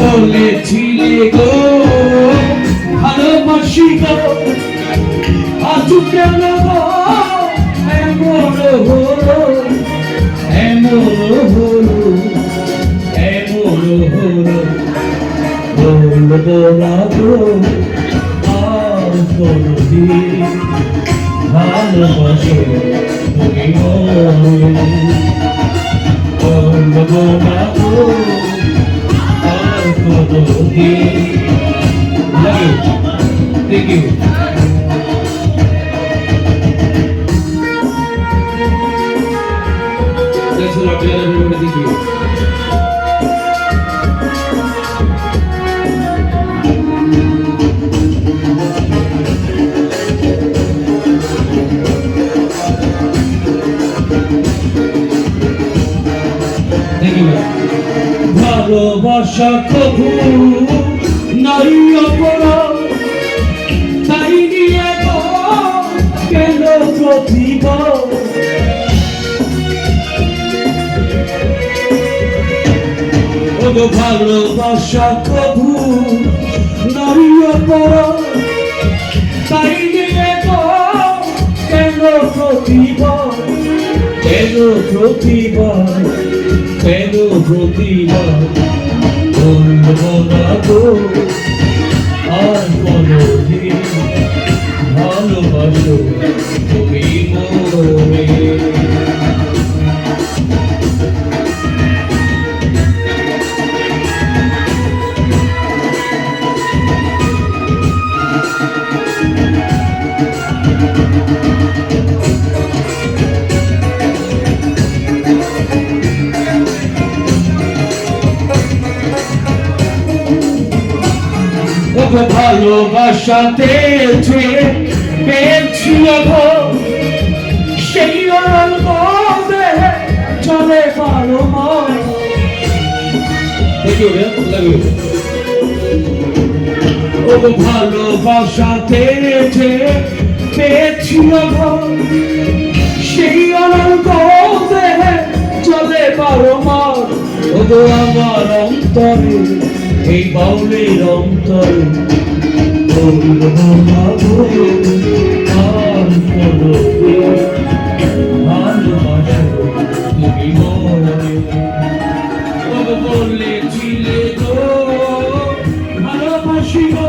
বলেছিলে গো ভালোবাসি গো আজ কেন বলব না গো আর কোনদিন ভালোবাসো তুমি বলব না গো আর কোনদিন Thank you. Thanks a lot, dear everybody. Thank you. ভালোবাসা কবু নারী অপরাধ, তাই নিয়ে কেন প্রতিবাদ ভালোবাসা কবু নারী অপরাধ, তাই নিয়ে কেন প্রতিবাদ কেন প্রতিবার কেন প্রতিবার বলব না গো। ওগো ভালোবাসাতে পেয়েছি সেই চলে পারো. ওগো ভালোবাসাতে পেয়েছি সেই অল্প ওগো আমার অন্তরে এই বাউলের অন্তরে। গো বলেছিলে গো গো